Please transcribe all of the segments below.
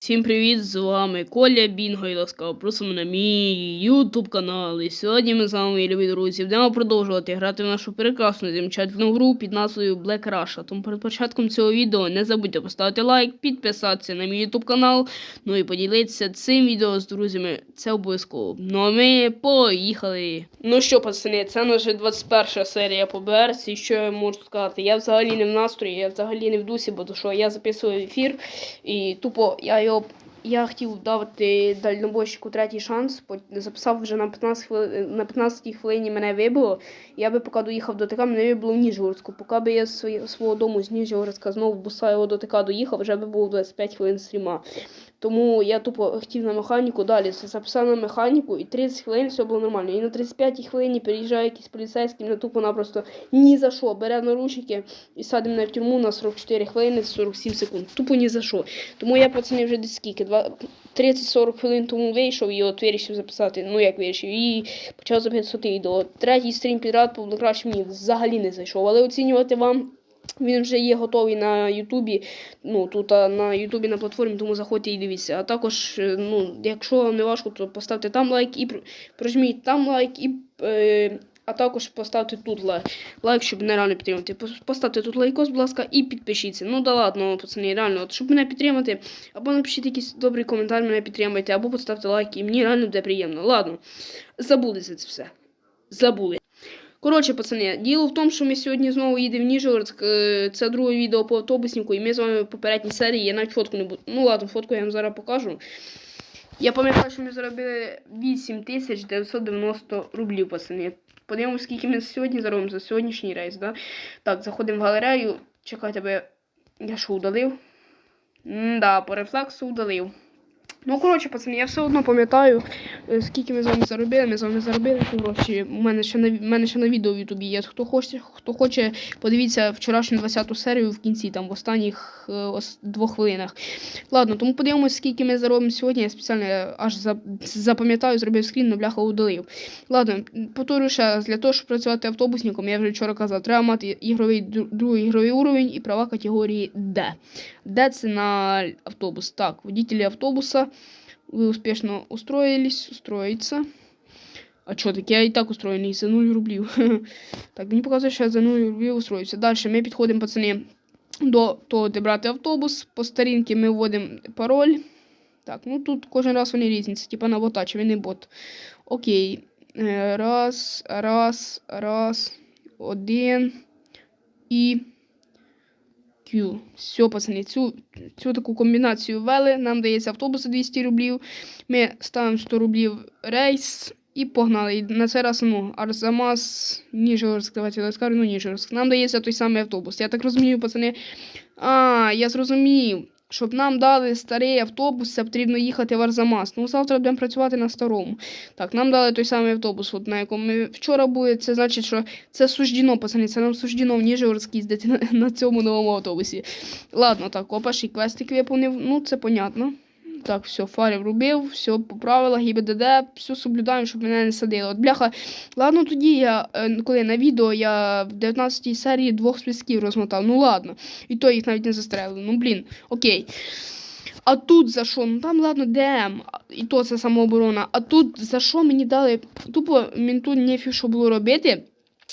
Всім привіт! З вами Коля Бінго і ласкаво просимо на мій ютуб канал. І сьогодні ми з вами, любі друзі, будемо продовжувати грати в нашу прекрасну замечательну гру під назвою Black Russia. Тому перед початком цього відео не забудьте поставити лайк, підписатися на мій ютуб канал, ну і поділитися цим відео з друзями. Це обов'язково. Ну а ми поїхали. Ну що, пацани, це наша 21 серія по БРС. І що я можу сказати? Я взагалі не в настрої, я взагалі не в дусі, бо то що я записую ефір і тупо я його. Я хотів дати дальнобойщику третій шанс, записав вже на 15 хвилин, на 15 хвилині мене вибило. Я би поки доїхав до ТК, мене вибило в Ніжгородську. Поки би я з свого дому з Ніжгородська знову буса його до ТК доїхав, вже би було 25 хвилин стріма. Тому я тупо хотів на механіку далі. Записав на механіку і 30 хвилин все було нормально. І на 35 хвилині приїжджає якийсь поліцейський, мене тупо напросто ні за що. Бере наручники і садить мене в тюрму на 44 хвилини 47 секунд. Тупо ні за що. Тому я пацани вже десь скільки, 30-40 хвилин тому вийшов і от вирішив записати. Ну як вирішив, і почав записувати відео. Третій стрім підряд по краще мені взагалі не зайшов. Але оцінювати вам. Він вже є готовий на Ютубі. Ну тут на Ютубі на платформі, тому заходьте і дивіться. А також, е, ну, якщо вам не важко, то поставте там лайк і пр- прожміть там лайк і. Е, а також поставте тут лайк, лайк, щоб мене реально підтримати. Поставте тут лайкос, будь ласка, і підпишіться. Ну да ладно, пацани, реально, от, щоб мене підтримати, або напишіть якийсь добрий коментар, мене підтримайте, або поставте лайк, і мені реально буде приємно. Ладно, забули за це все. Забули. Коротше, пацани, діло в тому, що ми сьогодні знову їдемо в Ніжгородськ. е, Це друге відео по автобуснику, і ми з вами в попередній серії. Я навіть фотку не буду. Ну ладно, фотку я вам зараз покажу. Я пам'ятаю, що ми заробили 8990 рублів, пацани. Подивимось, скільки ми сьогодні заробимо за сьогоднішній рейс, да? Так, заходимо в галерею. Чекайте, бо я- що удалив? Да, по рефлексу удалив. Ну, коротше, пацани, я все одно пам'ятаю, е, скільки ми з вами заробили. Ми з вами заробили гроші. У мене ще на, мене ще на відео в Ютубі є. Хто хоче, хто хоче, подивіться вчорашню 20-ту серію в кінці, там в останніх е, ос- двох хвилинах. Ладно, тому подивимось, скільки ми заробимо сьогодні. Я спеціально аж за- запам'ятаю, зробив скрін, на бляха удалив. Ладно, повторю ще раз, для того, щоб працювати автобусником, я вже вчора казав, треба мати ігровий другий ігровий уровень і права категорії D. D це на автобус. Так, водителі автобуса. Вы успешно устроились, устроиться. А что, так я і так устроєний за 0 рублів. так, мені показує, що за 0 рублів устроюся. Далі ми підходимо, пацани, до того, де брати автобус. По старінки ми вводимо пароль. Так, ну тут кожен раз вони різні. Це типа на бота, чи бот. Окей. Е, Раз, раз, раз, один і. Q. Все, пацани, цю, цю таку комбінацію ввели. Нам дається автобус 200 рублів. Ми ставимо 100 рублів рейс і погнали. І на цей раз, ну, Арзамас, Ніжгородськ, давайте я скажу, ну, Ніжгородськ. Нам дається той самий автобус. Я так розумію, пацани. А, я зрозумів. Щоб нам дали старий автобус, це потрібно їхати в Арзамас. Ну, завтра будемо працювати на старому. Так, нам дали той самий автобус, от, на якому ми вчора були. Це значить, що це суждіно, пацани. Це нам суждіно в Ніжгородськ їздити на, на цьому новому автобусі. Ладно, так, опаш і квестик виповнив. Ну, це понятно. Так, все, фари врубив, все по правилах, ГІБДД, все соблюдаємо, щоб мене не садили. От бляха, ладно, тоді я, е, коли на відео я в 19 серії двох свистків розмотав. Ну ладно. І то їх навіть не застрелили. Ну блін, окей. А тут за що? Ну там, ладно, ДМ, і то це самооборона. А тут за що мені дали? Тупо мінту нефіг, що було робити.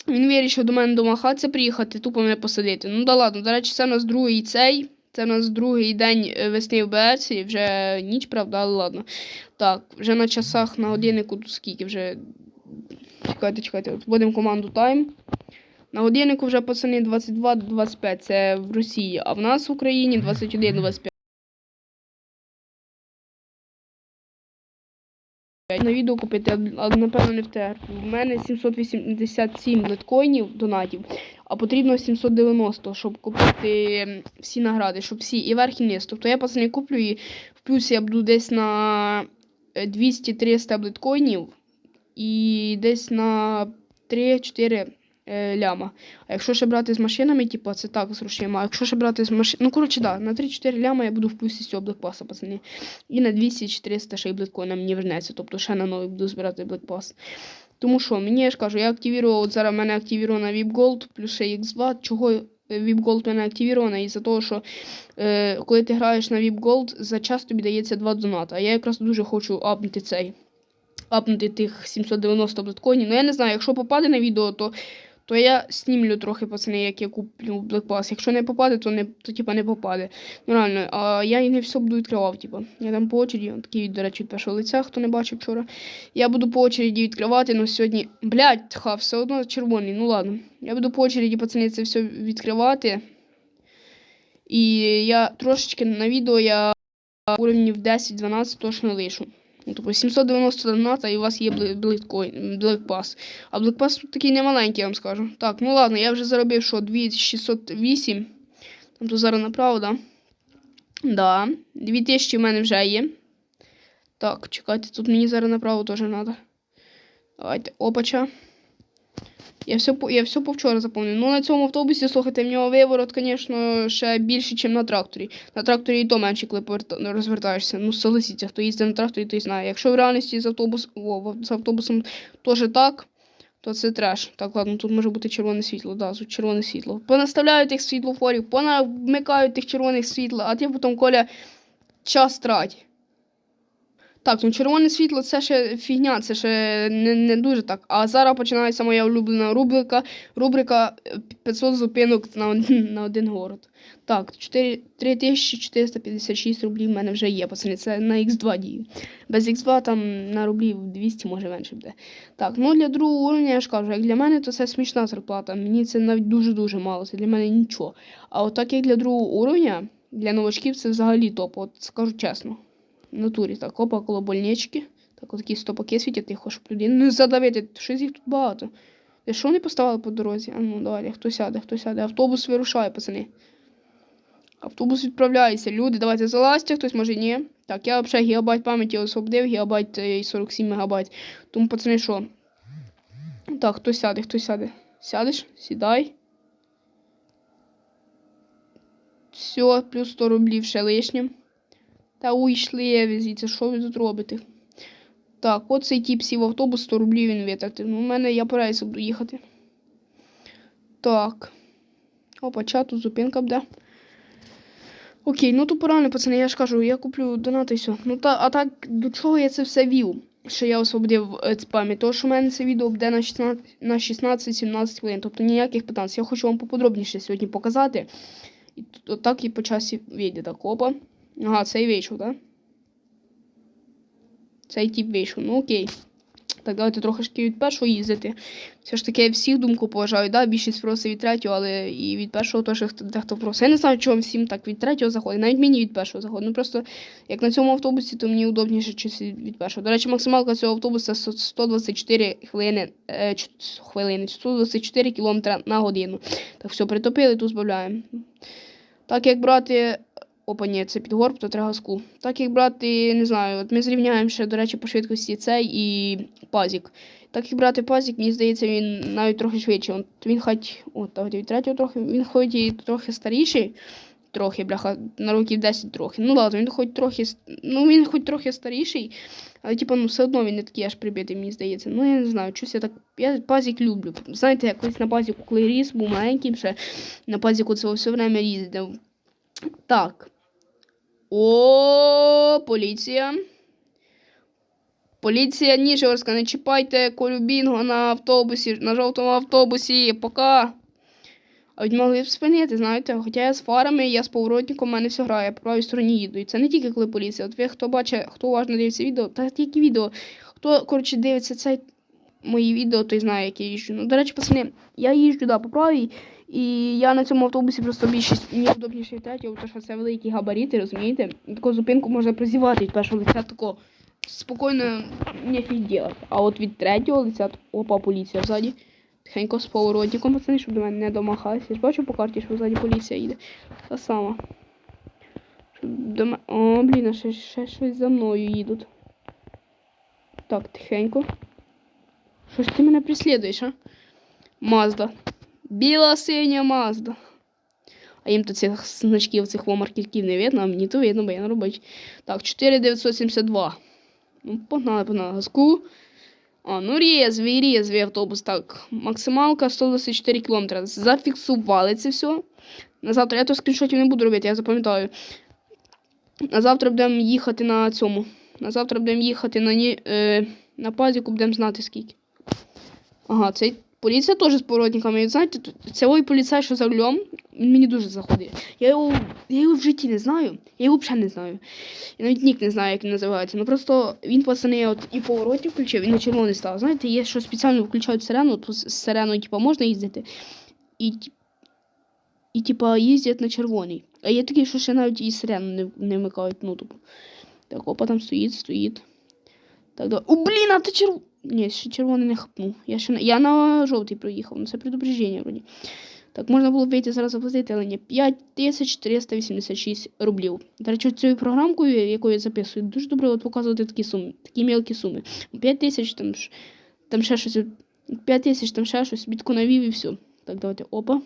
Він вирішив до мене домахатися приїхати, тупо мене посадити. Ну да ладно, до речі, це у нас другий цей. Це у нас другий день е, весни в БС, і вже ніч, правда, але ладно. Так, вже на часах на годиннику тут скільки вже. Чекайте, чекайте, вводимо команду Time. На годиннику вже пацани 22-25, це в Росії, а в нас в Україні 21-25. На відео купити, але напевно не в ТР. У мене 787 литкоїнів донатів, а потрібно 790, щоб купити всі награди, щоб всі і верх, і низ. Тобто я пацани куплю і в плюсі я буду десь на е, 200-300 литкоїнів і десь на 3-4 е, ляма. А якщо ще брати з машинами, типу, це так з. А якщо ще брати з машин... Ну, коротше, да, на 3-4 ляма я буду в плюсі з цього блекпаса, пацани. І на 200-400 ще й блиткоїна мені вернеться. Тобто ще на новий буду збирати блекпас. Тому що, мені я ж кажу, я активірував, от зараз в мене активірована VIP Gold, плюс ще X2. Чого VIP Gold у мене активірована із-за того, що е, коли ти граєш на VIP Gold, за час тобі дається 2 доната. А я якраз дуже хочу апнути цей. Апнути тих 790 биткоїнів. Ну я не знаю, якщо попаде на відео, то, то я снімлю трохи, пацани, як я куплю Black Pass. Якщо не попаде, то не то, типа, не попаде. Ну реально, а я і не все буду відкривав, типа. Я там по очереді, такий, до речі, від першого лиця, хто не бачив вчора. Я буду по очереді відкривати, але сьогодні. Блядь, ха, все одно червоний, ну ладно. Я буду по очереді, пацани, це все відкривати. І я трошечки на відео я уровнів 10-12 точно лишу. Ну, тобто 790 доната і у вас є Black Pass. А тут такий немаленький, я вам скажу. Так, ну ладно, я вже заробив що 2608. Там то зараз направо, да? Да. 2000 в мене вже є. Так, чекайте, тут мені зараз направо теж треба. Давайте, опача. Я все, я все по вчора заповнив. Ну, на цьому автобусі, слухайте, в нього виворот, звісно, ще більше, ніж на тракторі. На тракторі і то менше, коли розвертаєшся. Ну, согласіться, хто їздить на тракторі, той знає. Якщо в реальності з, автобус... О, з автобусом теж так, то це треш. Так, ладно, тут може бути червоне світло, да, червоне світло. Понаставляють тих світлофорів, понамикають тих червоних світла, а ти потім, Коля, час трать. Так, ну червоне світло це ще фігня, це ще не, не дуже так. А зараз починається моя улюблена рубрика. Рубрика е, 500 зупинок на, один- на один город. Так, 4, 3456 рублів в мене вже є, пацани. Це на X2 дію. Без X2 там на рублів 200, може менше буде. Так, ну для другого уровня я ж кажу, як для мене, то це смішна зарплата. Мені це навіть дуже-дуже мало, це для мене нічого. А от як для другого уровня, для новачків це взагалі топ, от скажу чесно. Натурі так, опа, коло больнички. Так, отакі стопаки світять, тихо, щоб людину не задавити. Щось їх тут багато. Де що вони поставили по дорозі? А ну далі, хто сяде, хто сяде. Автобус вирушає, пацани. Автобус відправляється. Люди, давайте залазьте, хтось може ні. Так, я взагалі гігабайт пам'яті освободив, гігабайт е, і 47 мегабайт. Тому, пацани, що? Так, хто сяде, хто сяде? Сядеш? Сідай. Все, плюс 100 рублів ще лишнім. Та уйшли ви звідси, що ви тут робите? Так, от цей тіп сів автобус, 100 рублів він витратив. Ну, у мене я по рейсу буду їхати. Так. Опа, чату, зупинка буде. Окей, ну то поранено, пацани, я ж кажу, я куплю донати і все. Ну та, а так, до чого я це все вів? Що я освободив е. Тому що в мене це відео буде на 16 на 16-17 хвилин. Тобто ніяких питань. Я хочу вам поподробніше сьогодні показати. І так і по часі вийде так. Опа. Ага, цей вийшов, так? Да? Цей тип вийшов. Ну окей. Так, давайте трошки від першого їздити. Все ж таки, я всіх думку поважаю, да? більшість просить від третього, але і від першого теж дехто просить. Я не знаю, чого всім так від третього заходить. Навіть мені від першого заходить. Ну просто як на цьому автобусі, то мені удобніше чись від першого. До речі, максималка цього автобуса 124 хвилини, е, хвилини 124 км на годину. Так, все, притопили, тут збавляємо. Так як брати. Опа, ні, це підгорб, то треба газку. Так як брати, не знаю, от ми зрівняємо ще, до речі, по швидкості цей і пазік. Так як брати пазік, мені здається, він навіть трохи швидший. От він хоч, от, давайте від третього трохи, він хоч і трохи старіший, трохи, бляха, на років 10 трохи. Ну ладно, він хоч трохи, ну він хоч трохи старіший, але типа, ну все одно він не такий аж прибитий, мені здається. Ну я не знаю, щось я так, я пазік люблю. Знаєте, я колись на пазіку, коли ріс, був маленьким ще, на пазіку це все время їздив. Так. О, поліція. Поліція Ніжгородська, не чіпайте Колю Бінго на автобусі, на жовтому автобусі, пока. А від могли б спинити, знаєте, хоча я з фарами, я з поворотником, у мене все грає, по правій стороні їду. І це не тільки коли поліція. От ви хто бачить, хто уважно дивиться відео, та тільки відео. Хто, коротше, дивиться цей мої відео, той знає, як я їжджу. Ну, до речі, пацани, я їжджу да, по правій, і я на цьому автобусі просто більшість мені удобніше від тому що це великі габарити, розумієте? Таку зупинку можна прозівати від першого лиця тако спокійно нефіг делать. А от від третього лиця, опа, поліція ззаді. Тихенько з поворотником, пацани, щоб до мене не домахалися. Я ж бачу по карті, що ззаді поліція їде. Та сама. Щоб до мене... О, блін, а ще, ще щось за мною їдуть. Так, тихенько. Що ж ти мене преслідуєш, а? Мазда. Біла синя Мазда. А їм то цих значків, цих маркерків не видно, а мені то видно, бо я на робочі. Так, 4972. Ну, погнали, погнали. Газку. А, ну резвий, резвий автобус. Так, максималка 124 км. Зафіксували це все. На завтра я то скріншотів не буду робити, я запам'ятаю. На завтра будемо їхати на цьому. На завтра будемо їхати на, ні, е, на пазіку, будемо знати скільки. Ага, цей поліція теж з поворотниками. Знаєте, цей поліцай, що за рулем, мені дуже заходить. Я його, я його в житті не знаю. Я його взагалі не знаю. Я навіть нік не знаю, як він називається. Ну просто він пацани от і поворотник включив, і на червоний став. Знаєте, є що спеціально включають сирену, то з сиреною, типа, можна їздити. І, і типа, їздять на червоний. А є такі, що ще навіть і сирену не, не вмикають, ну типу. Так, опа, там стоїть, стоїть. Так, давай. О, блін, а ти черв... Ні, ще червоний не хапнув. Я, ще на... я на жовтий проїхав, ну це предупреждення вроді. Так, можна було вийти зараз заплатити, але ні. 5386 рублів. До речі, цією програмкою, якою я записую, дуже добре от показувати такі суми, такі мелкі суми. 5 тисяч, там, там ще щось. 5 тисяч, там ще щось, бітку навів і все. Так, давайте, опа.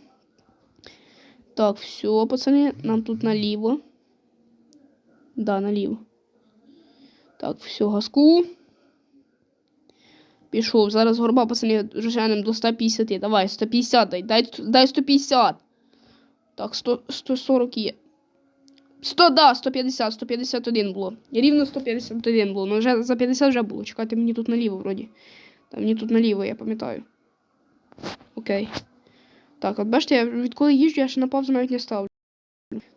Так, все, пацани, нам тут наліво. Да, наліво. Так, все, газку. Пішов. Зараз горба пацани роженим до 150. Давай, 150 дай. Дай, дай 150. Так, 100, 140 є. 100, да, 150, 151 було. Рівно 151 було. Ну вже за 50 вже було. Чекайте, мені тут наліво вроді. Там мені тут наліво, я пам'ятаю. Окей. Так, от бачите, я відколи їжджу, я ще на паузу навіть не ставлю.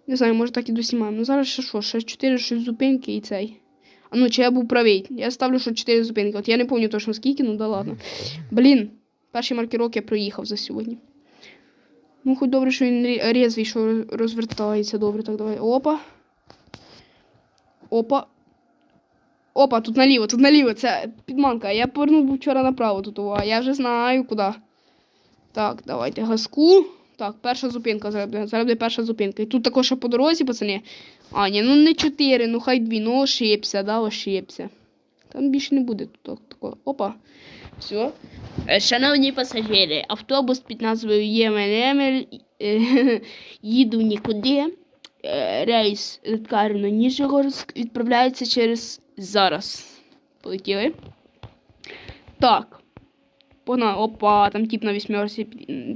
Не знаю, може так і досімаємо. Ну зараз ще що? Ще 4 щось зупинки і цей. Ну, чи я був правий? Я ставлю, що 4 зупинки. От я не пам'ятаю точно скільки, ну да ладно. Блін, перший маркерок я проїхав за сьогодні. Ну, хоч добре, що він резвий, що розвертається добре. Так, давай. Опа. Опа. Опа, тут наліво, тут наліво. Це підманка. Я повернув вчора направо тут, а я вже знаю куди. Так, давайте газку. Так, перша зупинка зараз буде. Перша зупинка. І тут також по дорозі, пацани. А, ні, ну не 4, ну хай 2, ну ошибся, да, ошибся. Там більше не буде тут так- такого. Опа. Все. Е, Шановні пасажири, автобус під назвою Ємелемель їду нікуди. Е, Рейс Литкарно Ніжегорськ відправляється через зараз. Полетіли. Так. Погнали. Опа, там тип на вісьмерці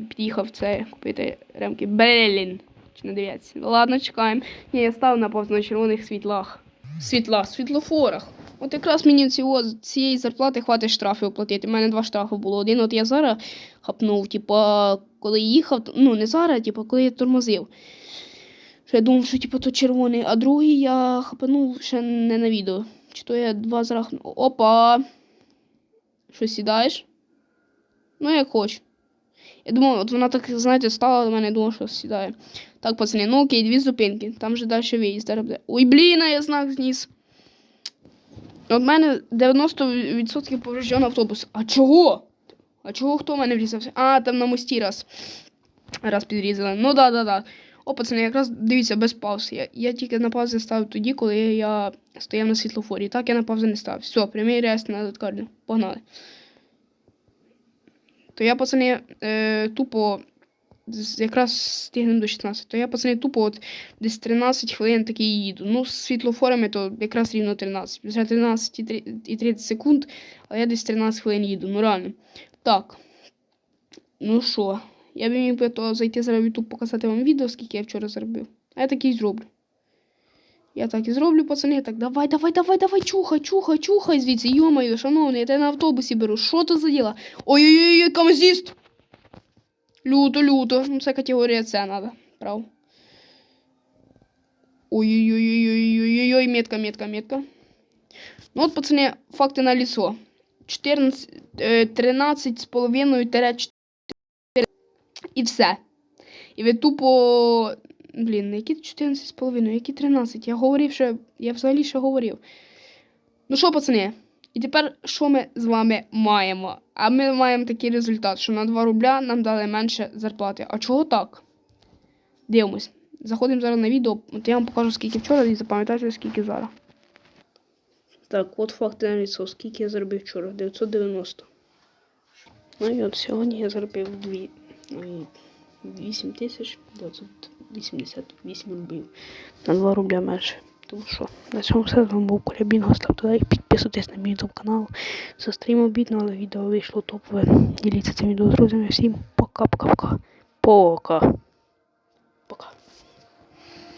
під'їхав це купити ремки. Блін. Чи не дивіться? Ладно, чекаємо. Ні, я став на повз на червоних світлах. Світлах, світлофорах. От якраз мені цього, цієї зарплати хватить штрафи оплатити. У мене два штрафи було. Один от я зараз хапнув, типа, коли їхав, ну не зараз, типа, коли я тормозив. Що я думав, що типу, то червоний, а другий я хапанув ще не на відео. Чи то я два зрахнув. Опа! Що сідаєш? Ну, як хоч. Я думав, от вона так, знаєте, стала до мене, я думав, що сідає. Так, пацани, ну окей, дві зупинки. Там вже далі виїзд. Зараз. Ой, блін, я знак зніс. От мене 90% повреждений автобус. А чого? А чого хто в мене врізався? А, там на мості раз. Раз підрізали. Ну да, да, да. О, пацани, якраз дивіться, без пауз. Я, я тільки на паузи ставив тоді, коли я стояв на світлофорі. Так я на паузи не ставив. Все, прямий рейс на заткарню. Погнали. То я, пацани, е, тупо якраз стигнемо до 16. То я, пацани, тупо от десь 13 хвилин такий їду. Ну, з світлофорами то якраз рівно 13. Вже 13 і три- і 30 секунд, а я десь 13 хвилин їду. Ну реально. Так. Ну що, я б міг би то зайти зараз в показати вам відео, скільки я вчора заробив. А я так і зроблю. Я так і зроблю, пацани. Так, давай, давай, давай, давай, чухай, чухай, чухай звідси. Йомаю, шановний, я тебе на автобусі беру. Що то за діла? Ой-ой-ой, камазіст! Люто, люто. Ну, це категорія С надо. Прав. Ой-ой-ой-ой-ой-ой-ой, метка, метка, метка. Ну от, пацани, факти на лицо. 14, е, 13 з половиною тире 4. І все. І ви тупо. Блін, які 14 з половиною, які 13? Я говорив, що. Я взагалі ще говорив. Ну що, пацани? І тепер що ми з вами маємо? А ми маємо такий результат, що на 2 рубля нам дали менше зарплати. А чого так? Дивимось. Заходимо зараз на відео. От я вам покажу, скільки вчора, і запам'ятайте, скільки зараз. Так, от факти на ліцо. Скільки я заробив вчора? 990. Ну і от сьогодні я заробив 2, 8 тисяч 988 рублів. На 2 рубля менше. Тому що на цьому все з вами був Колябінго. Ставте лайк, підписуйтесь на мій YouTube канал. За стрім обідно, але відео вийшло топове. Діліться цим відео з друзями. Всім пока-пока-пока. Пока.